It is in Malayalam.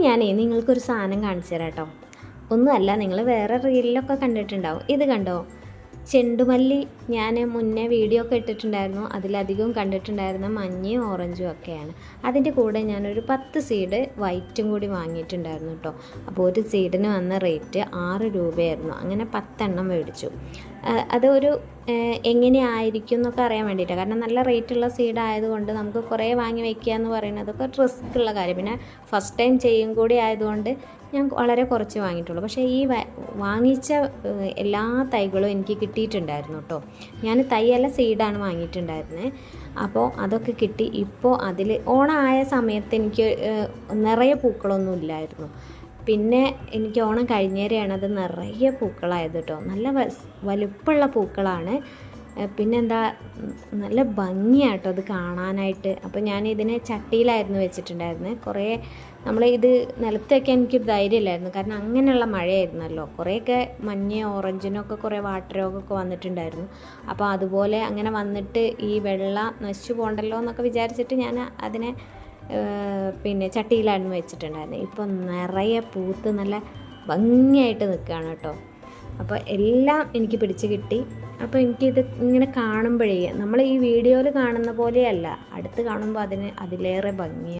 ഞാനേ നിങ്ങൾക്കൊരു സാധനം കാണിച്ചു തരാം കേട്ടോ ഒന്നുമല്ല നിങ്ങൾ വേറെ റീലിലൊക്കെ കണ്ടിട്ടുണ്ടാവും. ഇത് കണ്ടോ? ചെണ്ടുമല്ലി ഞാൻ മുന്നേ വീഡിയോ ഒക്കെ ഇട്ടിട്ടുണ്ടായിരുന്നു. അതിലധികം കണ്ടിട്ടുണ്ടായിരുന്ന മഞ്ഞയും ഓറഞ്ചും ഒക്കെയാണ്. അതിന്റെ കൂടെ ഞാനൊരു പത്ത് സീഡ് വൈറ്റും കൂടി വാങ്ങിയിട്ടുണ്ടായിരുന്നു കേട്ടോ. അപ്പോൾ ഒരു സീഡിന് വന്ന റേറ്റ് ആറ് രൂപയായിരുന്നു. അങ്ങനെ പത്തെണ്ണം മേടിച്ചു. അതൊരു എങ്ങനെയായിരിക്കും എന്നൊക്കെ അറിയാൻ വേണ്ടിയിട്ടാണ് കാരണം നല്ല റേറ്റുള്ള സീഡ് ആയതുകൊണ്ട് നമുക്ക് കുറേ വാങ്ങി വയ്ക്കുക എന്ന് പറയുന്നതൊക്കെ റിസ്ക് ഉള്ള കാര്യം. പിന്നെ ഫസ്റ്റ് ടൈം ചെയ്യും കൂടി ആയതുകൊണ്ട് ഞാൻ വളരെ കുറച്ച് വാങ്ങിയിട്ടുള്ളൂ. പക്ഷേ ഈ വാങ്ങിച്ച എല്ലാ തൈകളും എനിക്ക് കിട്ടിയിട്ടുണ്ടായിരുന്നു കേട്ടോ. ഞാൻ തൈയല്ല സീഡാണ് വാങ്ങിയിട്ടുണ്ടായിരുന്നത് അപ്പോൾ അതൊക്കെ കിട്ടി. ഇപ്പോൾ അതിൽ ഓണമായ സമയത്ത് എനിക്ക് നിറയെ പൂക്കളൊന്നും ഇല്ലായിരുന്നു. പിന്നെ എനിക്ക് ഓണം കഴിഞ്ഞേരെയാണ് അത് നിറയെ പൂക്കളായത് കേട്ടോ. നല്ല വലുപ്പമുള്ള പൂക്കളാണ്. പിന്നെന്താ നല്ല ഭംഗിയാട്ടോ അത് കാണാനായിട്ട്. അപ്പോൾ ഞാൻ ഇതിനെ ചട്ടിയിലായിരുന്നു വെച്ചിട്ടുണ്ടായിരുന്നത് കുറേ നമ്മൾ ഇത് നിലത്ത് വയ്ക്കാൻ എനിക്കൊരു ധൈര്യമില്ലായിരുന്നു. കാരണം അങ്ങനെയുള്ള മഴയായിരുന്നല്ലോ. കുറേയൊക്കെ മഞ്ഞ ഓറഞ്ചിനൊക്കെ കുറേ വാട്ടർ രോഗമൊക്കെ വന്നിട്ടുണ്ടായിരുന്നു. അപ്പോൾ അതുപോലെ അങ്ങനെ വന്നിട്ട് ഈ വെള്ളം നശിച്ചു പോകണ്ടല്ലോ എന്നൊക്കെ വിചാരിച്ചിട്ട് ഞാൻ അതിനെ പിന്നെ ചട്ടിയിലായിരുന്നു വെച്ചിട്ടുണ്ടായിരുന്നത് ഇപ്പോൾ നിറയെ പൂത്ത് നല്ല ഭംഗിയായിട്ട് നിൽക്കുകയാണ് കേട്ടോ. അപ്പോൾ എല്ലാം എനിക്ക് പിടിച്ച് കിട്ടി. അപ്പോൾ എനിക്കിത് ഇങ്ങനെ കാണുമ്പോഴേ നമ്മൾ ഈ വീഡിയോയിൽ കാണുന്ന പോലെയല്ല. അടുത്ത് കാണുമ്പോൾ അതിന് അതിലേറെ ഭംഗിയാണ്